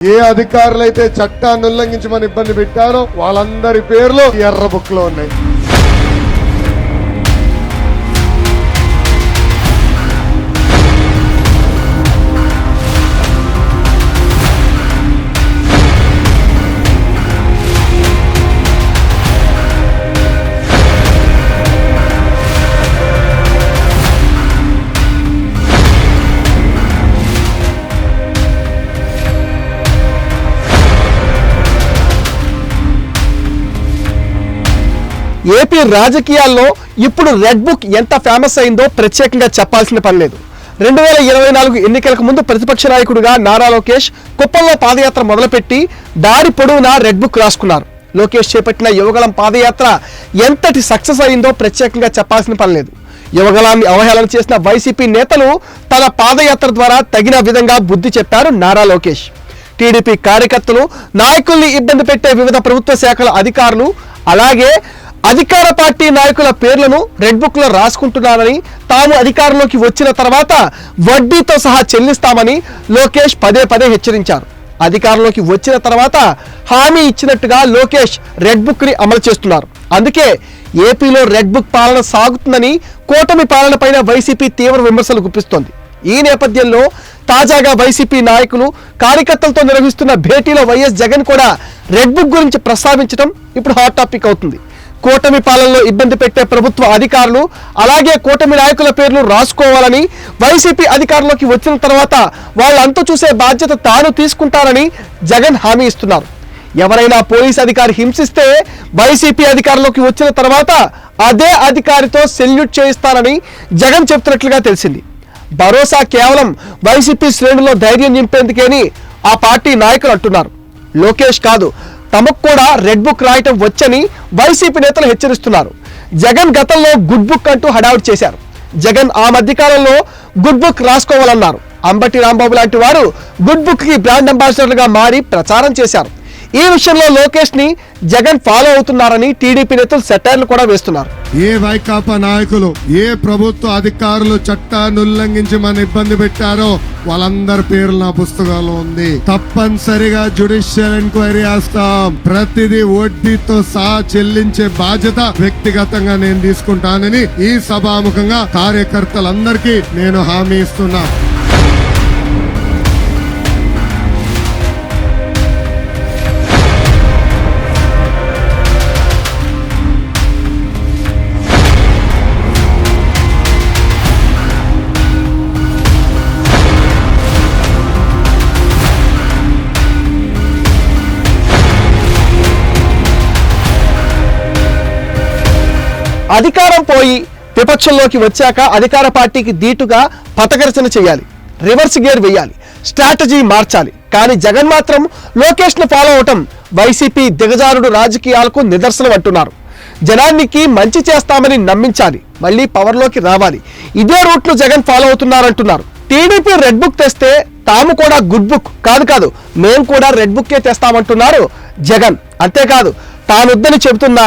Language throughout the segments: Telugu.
ఏ అధికారులైతే చట్టాన్ని ఉల్లంఘించమని ఇబ్బంది పెట్టారో వాళ్ళందరి పేర్లు ఎర్ర బుక్లో ఉన్నాయి. ఏపీ రాజకీయాల్లో ఇప్పుడు రెడ్ బుక్ ఎంత ఫేమస్ అయిందో ప్రత్యేకంగా చెప్పాల్సిన పని లేదు. రెండు వేల ఇరవై నాలుగు ఎన్నికలకు ముందు ప్రతిపక్ష నాయకుడిగా నారా లోకేష్ కుప్పంలో పాదయాత్ర మొదలుపెట్టి దారి పొడవునా రెడ్ బుక్ రాసుకున్నారు. లోకేష్ చేపట్టిన యువగలం పాదయాత్ర ఎంతటి సక్సెస్ అయిందో ప్రత్యేకంగా చెప్పాల్సిన పని లేదు. యువగలాన్ని అవహేళన చేసిన వైసీపీ నేతలు తన పాదయాత్ర ద్వారా తగిన విధంగా బుద్ధి చెప్పారు నారా లోకేష్. టీడీపీ కార్యకర్తలు నాయకుల్ని ఇబ్బంది పెట్టే వివిధ ప్రభుత్వ శాఖల అధికారులు అలాగే అధికార పార్టీ నాయకుల పేర్లను రెడ్ బుక్లో రాసుకుంటున్నారని తాము అధికారంలోకి వచ్చిన తర్వాత వడ్డీతో సహా చెల్లిస్తామని లోకేష్ పదే పదే హెచ్చరించారు. అధికారంలోకి వచ్చిన తర్వాత హామీ ఇచ్చినట్టుగా లోకేష్ రెడ్ బుక్ని అమలు చేస్తున్నారు. అందుకే ఏపీలో రెడ్ బుక్ పాలన సాగుతుందని కూటమి పాలనపైన వైసీపీ తీవ్ర విమర్శలు గుప్పిస్తోంది. ఈ నేపథ్యంలో తాజాగా వైసీపీ నాయకులు కార్యకర్తలతో నిర్వహిస్తున్న భేటీలో వైఎస్ జగన్ కూడా రెడ్ బుక్ గురించి ప్రస్తావించడం ఇప్పుడు హాట్ టాపిక్ అవుతుంది. కూటమి పాలనలో ఇబ్బంది పెట్టే ప్రభుత్వ అధికారులు అలాగే కూటమి నాయకుల పేర్లు రాసుకోవాలని వైసీపీ అధికారంలోకి వచ్చిన తర్వాత వాళ్ళంతా చూసే బాధ్యత తాను తీసుకుంటారని జగన్ హామీ ఇస్తున్నారు. ఎవరైనా పోలీస్ అధికారి హింసిస్తే వైసీపీ అధికారంలోకి వచ్చిన తర్వాత అదే అధికారితో సెల్యూట్ చేయిస్తారని జగన్ చెప్తున్నట్లుగా తెలిసింది. భరోసా కేవలం వైసీపీ శ్రేణుల్లో ధైర్యం నింపేందుకేని ఆ పార్టీ నాయకులు అంటున్నారు. లోకేష్ కాదు తమకు కూడా రెడ్ బుక్ రాయటం వచ్చని వైసీపీ నేతలు హెచ్చరిస్తున్నారు. జగన్ గతంలో గుడ్ బుక్ అంటూ హడావుట్ చేశారు. జగన్ ఆ మధ్యకాలంలో గుడ్ బుక్ రాసుకోవాలన్నారు. అంబటి రాంబాబు లాంటి వారు గుడ్ బుక్కి బ్రాండ్ అంబాసిడర్లుగా మారి ప్రచారం చేశారు. ఈ విషయంలో లోకేష్ని జగన్ ఫాలో అవుతున్నారని టీడీపీ నేతలు సెటైర్లు కూడా వేస్తున్నారు. ఏ వైకాపా నాయకులు ఏ ప్రభుత్వ అధికారులు చట్టాన్ని ఉల్లంఘించి మన ఇబ్బంది పెట్టారో వాళ్ళందరి పేర్లు నా పుస్తకాల్లో ఉంది. తప్పనిసరిగా జుడిషియల్ ఎంక్వైరీ చేస్తాం. ప్రతిదీ వడ్డీతో సహా చెల్లించే బాధ్యత వ్యక్తిగతంగా నేను తీసుకుంటానని ఈ సభాముఖంగా కార్యకర్తలందరికీ నేను హామీ ఇస్తున్నా. అధికారం పోయి విపక్షంలోకి వచ్చాక అధికార పార్టీకి దీటుగా పథకరచన చేయాలి. రివర్స్ గేర్ వేయాలి. స్ట్రాటజీ మార్చాలి. కానీ జగన్ మాత్రం లోకేష్ను ఫాలో అవటం వైసీపీ దిగజారుడు రాజకీయాలకు నిదర్శనం అంటున్నారు. జనానికి మంచి చేస్తామని నమ్మించాలి. మళ్ళీ పవర్లోకి రావాలి. ఇదే రూట్లో జగన్ ఫాలో అవుతున్నారంటున్నారు. టీడీపీ రెడ్ బుక్ తెస్తే తాము కూడా గుడ్ బుక్. కాదు కాదు మేము కూడా రెడ్ బుక్కే తెస్తామంటున్నారు జగన్. అంతేకాదు తానొద్దని చెబుతున్న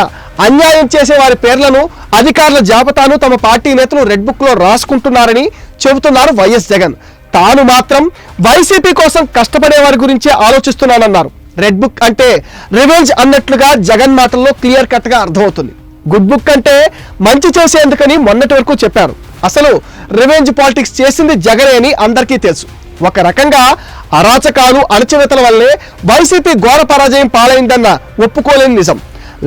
అన్యాయం చేసే వారి పేర్లను అధికారుల జాబితాను తమ పార్టీ నేతలు రెడ్ బుక్లో రాసుకుంటున్నారని చెబుతున్నారు వైఎస్ జగన్. తాను మాత్రం వైసీపీ కోసం కష్టపడే వారి గురించే ఆలోచిస్తున్నానన్నారు. రెడ్ బుక్ అంటే రివెంజ్ అన్నట్లుగా జగన్ మాటల్లో క్లియర్ కట్గా అర్థమవుతుంది. గుడ్ బుక్ అంటే మంచి చేసేందుకని మొన్నటి వరకు చెప్పారు. అసలు రివెంజ్ పాలిటిక్స్ చేసింది జగనే అని అందరికీ తెలుసు. ఒక రకంగా అరాచకాలు అణచివేతల వల్లే వైసీపీ ఘోర పరాజయం పాలైందన్న ఒప్పుకోలేని నిజం.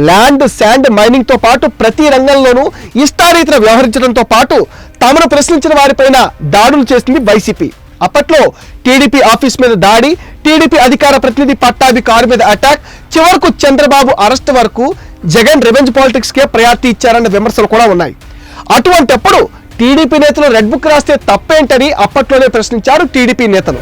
ల్యాండ్ శాండ్ మైనింగ్తో పాటు ప్రతి రంగంలోనూ ఇష్టారీతిన వ్యవహరించడంతో పాటు తమను ప్రశ్నించిన వారిపైన దాడులు చేసింది వైసీపీ. అప్పట్లో టీడీపీ ఆఫీస్ మీద దాడి టీడీపీ అధికార ప్రతినిధి పట్టాభి కారు మీద అటాక్ చివరకు చంద్రబాబు అరెస్ట్ వరకు జగన్ రివెంజ్ పాలిటిక్స్ కే ప్రయారిటీ ఇచ్చారన్న విమర్శలు కూడా ఉన్నాయి. అటువంటప్పుడు టీడీపీ నేతలు రెడ్ బుక్ రాస్తే తప్పేంటని అప్పట్లోనే ప్రశ్నించారు టీడీపీ నేతలు.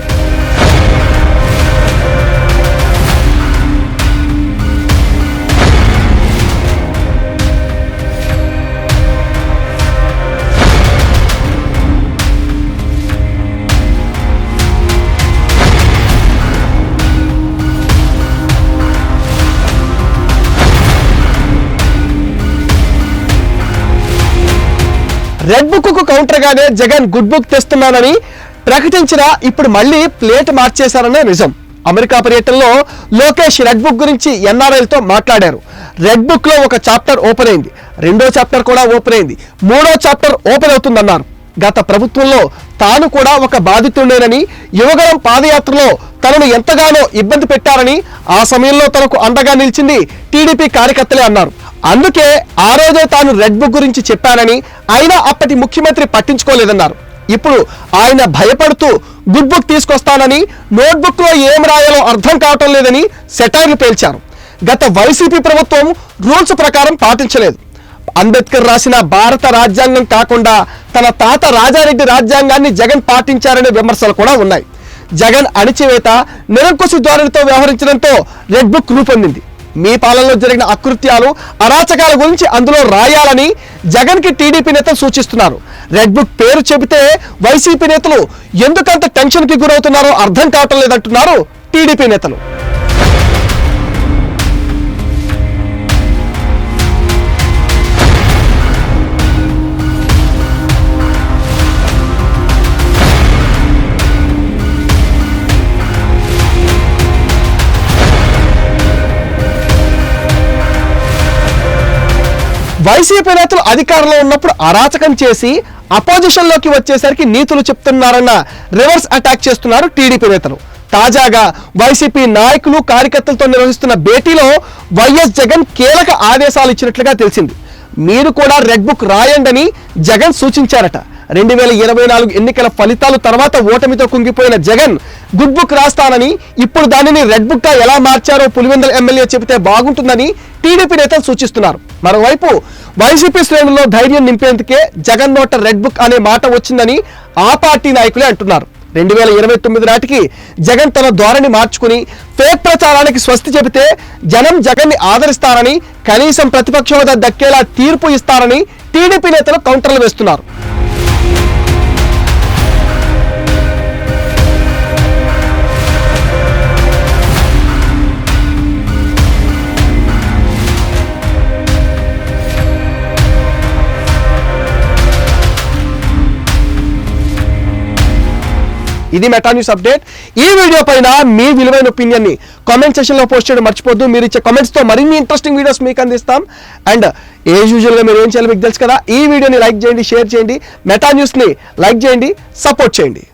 రెడ్ బుక్కు కౌంటర్ గానే జగన్ గుడ్ బుక్ తెస్తున్నానని ప్రకటించిన ఇప్పుడు మళ్ళీ ప్లేట్ మార్చేశారనే నిజం. అమెరికా పర్యటనలో లోకేష్ రెడ్ బుక్ గురించి ఎన్ఆర్ఐలతో మాట్లాడారు. రెడ్ బుక్లో ఒక చాప్టర్ ఓపెన్ అయింది. రెండో చాప్టర్ కూడా ఓపెన్ అయింది. మూడో చాప్టర్ ఓపెన్ అవుతుందన్నారు. గత ప్రభుత్వంలో తాను కూడా ఒక బాధితుడేనని యువగరం పాదయాత్రలో తనను ఎంతగానో ఇబ్బంది పెట్టారని ఆ సమయంలో తనకు అండగా నిలిచింది టీడీపీ కార్యకర్తలే అన్నారు. అందుకే ఆ రోజే తాను రెడ్ బుక్ గురించి చెప్పానని అయినా అప్పటి ముఖ్యమంత్రి పట్టించుకోలేదన్నారు. ఇప్పుడు ఆయన భయపడుతూ గుడ్ బుక్ తీసుకొస్తానని నోట్బుక్లో ఏం రాయాలో అర్థం కావటం లేదని సెటైర్లు పేల్చారు. గత వైసీపీ ప్రభుత్వం రూల్స్ ప్రకారం పాటించలేదు. అంబేద్కర్ రాసిన భారత రాజ్యాంగం కాకుండా తన తాత రాజారెడ్డి రాజ్యాంగాన్ని జగన్ పాటించారనే విమర్శలు కూడా ఉన్నాయి. జగన్ అణిచివేత నిరంకుశ ధోరణితో వ్యవహరించడంతో రెడ్ బుక్ రూపొందింది. మీ పాలనలో జరిగిన అకృత్యాలు అరాచకాల గురించి అందులో రాయాలని జగన్కి టీడీపీ నేతలు సూచిస్తున్నారు. రెడ్ బుక్ పేరు చెబితే వైసీపీ నేతలు ఎందుకంత టెన్షన్కి గురవుతున్నారో అర్థం కావటం లేదంటున్నారు టీడీపీ నేతలు. వైసీపీ నేతలు అధికారంలో ఉన్నప్పుడు అరాచకం చేసి అపోజిషన్లోకి వచ్చేసరికి నీతులు చెప్తున్నారన్న రివర్స్ అటాక్ చేస్తున్నారు టీడీపీ నేతలు. తాజాగా వైసీపీ నాయకులు కార్యకర్తలతో నిర్వహిస్తున్న భేటీలో వైఎస్ జగన్ కీలక ఆదేశాలు ఇచ్చినట్లుగా తెలిసింది. మీరు కూడా రెడ్ బుక్ రాయండని జగన్ సూచించారట. రెండు వేల ఇరవై నాలుగు ఎన్నికల ఫలితాలు తర్వాత ఓటమితో కుంగిపోయిన జగన్ గుడ్ బుక్ రాస్తానని ఇప్పుడు దానిని రెడ్ బుక్గా ఎలా మార్చారో పులివెందుల ఎమ్మెల్యే చెబితే బాగుంటుందని టీడీపీ నేతలు సూచిస్తున్నారు. మరోవైపు వైసీపీ శ్రేణుల్లో ధైర్యం నింపేందుకే జగన్ నోట రెడ్ బుక్ అనే మాట వచ్చిందని ఆ పార్టీ నాయకులే అంటున్నారు. రెండు వేల ఇరవై తొమ్మిది నాటికి జగన్ తన ధోరణి మార్చుకుని ఫేక్ ప్రచారానికి స్వస్తి చెబితే జనం జగన్ని ఆదరిస్తారని కనీసం ప్రతిపక్ష హోదా దక్కేలా తీర్పు ఇస్తారని టీడీపీ నేతలు కౌంటర్లు వేస్తున్నారు. ఇది మెటా న్యూస్ అప్డేట్ ఈ వీడియో పైన మీ విలువైన ఒపీనియన్ని కామెంట్ సెక్షన్లో పోస్ట్ చేయడం మర్చిపోద్దు. మీరు ఇచ్చే కామెంట్స్తో మరిన్ని ఇంట్రెస్టింగ్ వీడియోస్ మీకు అందిస్తాం. అండ్ ఏ యూజువల్గా మీరు ఏం చేయాలి మీకు తెలుసు కదా. ఈ వీడియోని లైక్ చేయండి షేర్ చేయండి. మెటా న్యూస్ని లైక్ చేయండి సపోర్ట్ చేయండి.